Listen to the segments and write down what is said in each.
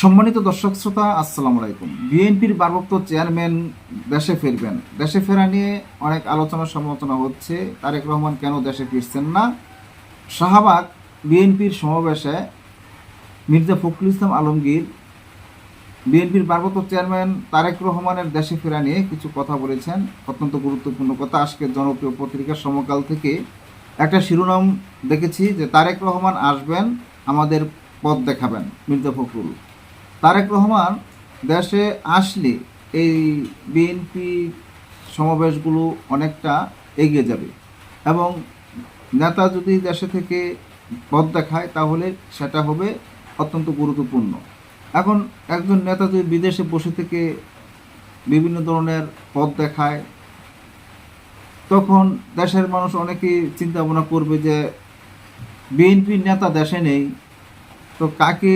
সম্মানিত দর্শক শ্রোতা, আসসালামু আলাইকুম। বিএনপির ভারপ্রাপ্ত চেয়ারম্যান দেশে ফিরবেন। দেশে ফেরা নিয়ে অনেক আলোচনা সমালোচনা হচ্ছে। তারেক রহমান কেন দেশে ফিরছেন না? শাহবাগ বিএনপির সমাবেশে মির্জা ফখরুল ইসলাম আলমগীর, বিএনপির ভারপ্রাপ্ত চেয়ারম্যান তারেক রহমানের দেশে ফেরা নিয়ে কিছু কথা বলেছেন। অত্যন্ত গুরুত্বপূর্ণ কথা। আজকের জনপ্রিয় পত্রিকার সমকাল থেকে একটা শিরোনাম দেখেছি যে তারেক রহমান আসবেন, আমাদের পথ দেখাবেন মির্জা ফখরুল। তারেক রহমান দেশে আসলে এই বিএনপি সমাবেশগুলো অনেকটা এগিয়ে যাবে এবং নেতা যদি দেশে থেকে পথ দেখায় তাহলে সেটা হবে অত্যন্ত গুরুত্বপূর্ণ। এখন একজন নেতা যদি বিদেশে বসে থেকে বিভিন্ন ধরনের পথ দেখায়, তখন দেশের মানুষ অনেকেই চিন্তা ভাবনা করবে যে বিএনপির নেতা দেশে নেই, তো কাকে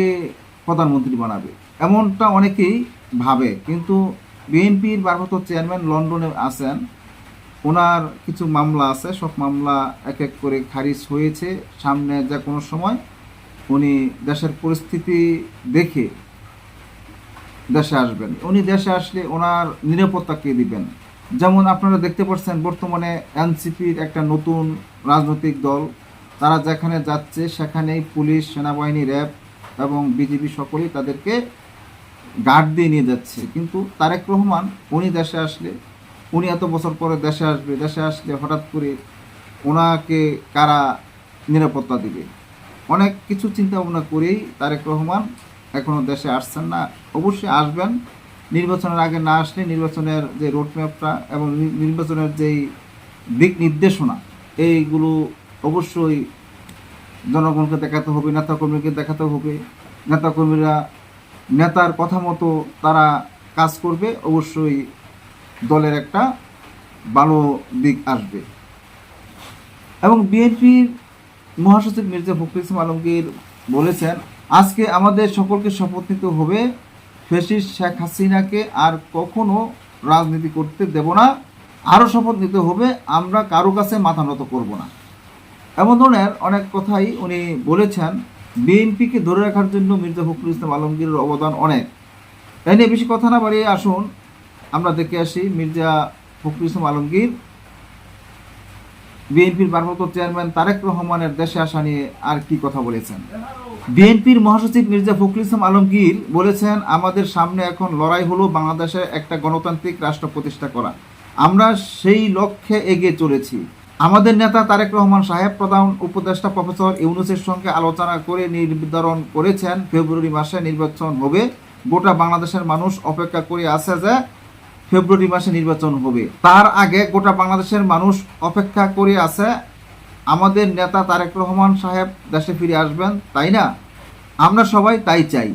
প্রধানমন্ত্রী বানাবে? এমনটা অনেকেই ভাবে, কিন্তু বিএনপির ভারপ্রাপ্ত চেয়ারম্যান লন্ডনে আছেন। ওনার কিছু মামলা আছে, সব মামলা এক এক করে খারিজ হয়েছে। সামনে যে কোনো সময় উনি দেশের পরিস্থিতি দেখে দেশে আসবেন। উনি দেশে আসলে ওনার নিরাপত্তা কে দিবেন? যেমন আপনারা দেখতে পাচ্ছেন, বর্তমানে এনসিপির একটা নতুন রাজনৈতিক দল। তারা যেখানে যাচ্ছে, সেখানেই পুলিশ, সেনাবাহিনী, র্যাব এবং বিজেপি সকলেই তাদেরকে গার্ড দিয়ে নিয়ে যাচ্ছে। কিন্তু তারেক রহমান, উনি দেশে আসলে, উনি এত বছর পরে দেশে আসবে, দেশে আসলে হঠাৎ করে ওনাকে কারা নিরাপত্তা দিবে? অনেক কিছু চিন্তা ভাবনা করেই তারেক রহমান এখনও দেশে আসছেন না। অবশ্যই আসবেন। নির্বাচনের আগে না আসলে নির্বাচনের যে রোডম্যাপটা এবং নির্বাচনের যেই দিক নির্দেশনা, এইগুলো অবশ্যই জনগণকে দেখাতে হবে, নেতাকর্মীকে দেখাতে হবে। নেতাকর্মীরা নেতার কথা মতো তারা কাজ করবে, অবশ্যই দলের একটা ভালো দিক আসবে। এবং বিএনপির মহাসচিব মির্জা ফখরুল ইসলাম আলমগীর বলেছেন, আজকে আমাদের সকলকে শপথ নিতে হবে, ফেসিস শেখ হাসিনাকে আর কখনো রাজনীতি করতে দেব না। আরও শপথ নিতে হবে, আমরা কারও কাছে মাথা নত করব না। এমন ধরনের অনেক কথাই উনি বলেছেন। বিএনপিকে ধরে রাখার জন্য মির্জা ফখরুল ইসলাম আলমগীরের অবদান অনেক। এ নিয়ে বেশি কথা না বাড়িয়ে আসুন, আমরা দেখে আসি মির্জা ফখরুল ইসলাম আলমগীর। বিএনপির ভারপ্রাপ্ত চেয়ারম্যান তারেক রহমানের দেশে আসা নিয়ে আর কি কথা বলেছেন? বিএনপির মহাসচিব মির্জা ফখরুল ইসলাম আলমগীর বলেছেন, আমাদের সামনে এখন লড়াই হলো বাংলাদেশে একটা গণতান্ত্রিক রাষ্ট্র প্রতিষ্ঠা করা। আমরা সেই লক্ষ্যে এগিয়ে চলেছি। আমাদের নেতা তারেক রহমান সাহেব প্রধান উপদেষ্টা প্রফেসর ইউনুসের সঙ্গে আলোচনা করে নির্ধারণ করেছেন। ফেব্রুয়ারি মাসে নির্বাচন হবে। গোটা বাংলাদেশের মানুষ অপেক্ষা করে আছে যে ফেব্রুয়ারি মাসে নির্বাচন হবে। তার আগে গোটা বাংলাদেশের মানুষ অপেক্ষা করে আছে, আমাদের নেতা তারেক রহমান সাহেব দেশে ফিরে আসবেন, তাই না? আমরা সবাই তাই চাই।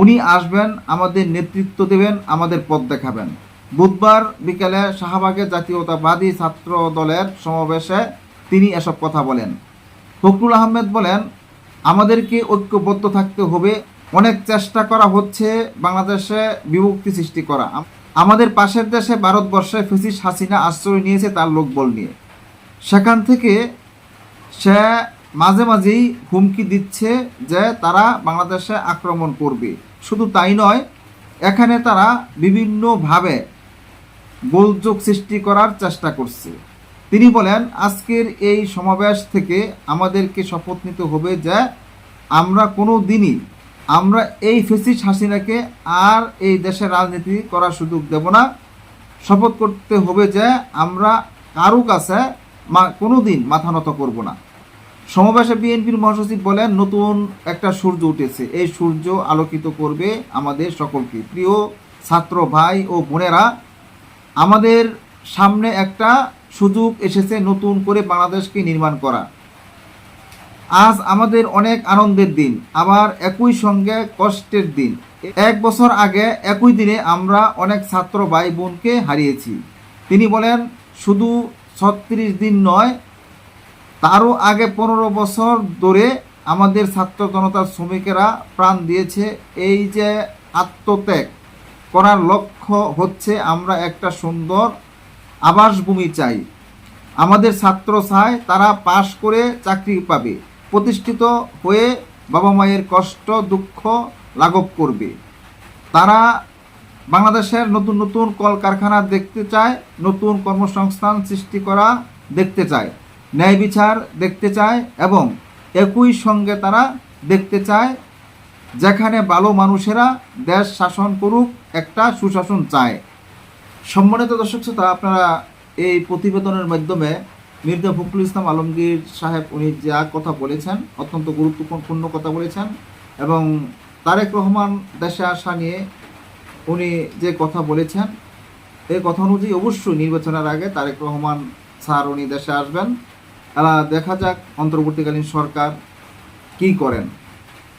উনি আসবেন, আমাদের নেতৃত্ব দেবেন, আমাদের পথ দেখাবেন। বুধবার বিকেলে শাহবাগে জাতীয়তাবাদী ছাত্র দলের সমাবেশে তিনি এসব কথা বলেন। ফখরুল আহমেদ বলেন আমাদেরকে ঐক্যবদ্ধ থাকতে হবে? অনেক চেষ্টা করা হচ্ছে বাংলাদেশে বিভক্তি সৃষ্টি করা। আমাদের পাশের দেশে ভারতবর্ষে ফেসিস হাসিনা আশ্রয় নিয়েছে তার লোকবল নিয়ে। সেখান থেকে সে মাঝে মাঝেই হুমকি দিচ্ছে যে তারা বাংলাদেশে আক্রমণ করবে। শুধু তাই নয়, এখানে তারা বিভিন্নভাবে গোলযোগ সৃষ্টি করার চেষ্টা করছে। তিনি বলেন, আজকের এই সমাবেশ থেকে আমাদেরকে শপথ নিতে হবে যে আমরা কোনো দিনই আমরা এই ফেসিস হাসিনাকে আর এই দেশের রাজনীতি করার সুযোগ দেব না। শপথ করতে হবে যে আমরা কারও কাছে কোনো দিন মাথা নত করব না। সমাবেশে বিএনপির মহাসচিব বলেন, নতুন একটা সূর্য উঠেছে। এই সূর্য আলোকিত করবে আমাদের সকলকে। প্রিয় ছাত্র ভাই ও বোনেরা আমাদের সামনে একটা সুযোগ এসেছে নতুন করে বাংলাদেশকে নির্মাণ করা। আজ আমাদের অনেক আনন্দের দিন, আবার একই সঙ্গে কষ্টের দিন। এক বছর আগে একই দিনে আমরা অনেক ছাত্র ভাই বোনকে হারিয়েছি। তিনি বলেন, শুধু ছত্রিশ দিন নয়, তারও আগে পনেরো বছর ধরে আমাদের ছাত্র জনতার শ্রমিকেরা প্রাণ দিয়েছে এই যে আত্মত্যাগ। করার লক্ষ্য হচ্ছে আমরা একটা সুন্দর আবাসভূমি চাই। আমাদের ছাত্র চায় তারা পাশ করে চাকরি পাবে, প্রতিষ্ঠিত হয়ে বাবা মায়ের কষ্ট, দুঃখ লাঘব করবে। তারা বাংলাদেশের নতুন নতুন কলকারখানা দেখতে চায়, নতুন কর্মসংস্থান সৃষ্টি করা দেখতে চায়, ন্যায় বিচার দেখতে চায় এবং একই সঙ্গে তারা দেখতে চায় যেখানে ভালো মানুষেরা দেশ শাসন করুক, একটা সুশাসন চায়। সম্মানিত দর্শক শ্রোতা, আপনারা এই প্রতিবেদনের মাধ্যমে মির্জা ফখরুল ইসলাম আলমগীর সাহেব, উনি যা কথা বলেছেন, অত্যন্ত গুরুত্বপূর্ণ কথা বলেছেন এবং তারেক রহমান দেশে আসা নিয়ে উনি যে কথা বলেছেন এই কথা অনুযায়ী অবশ্যই নির্বাচনের আগে তারেক রহমান স্যার, উনি দেশে আসবেন। দেখা যাক অন্তর্বর্তীকালীন সরকার কি করেন।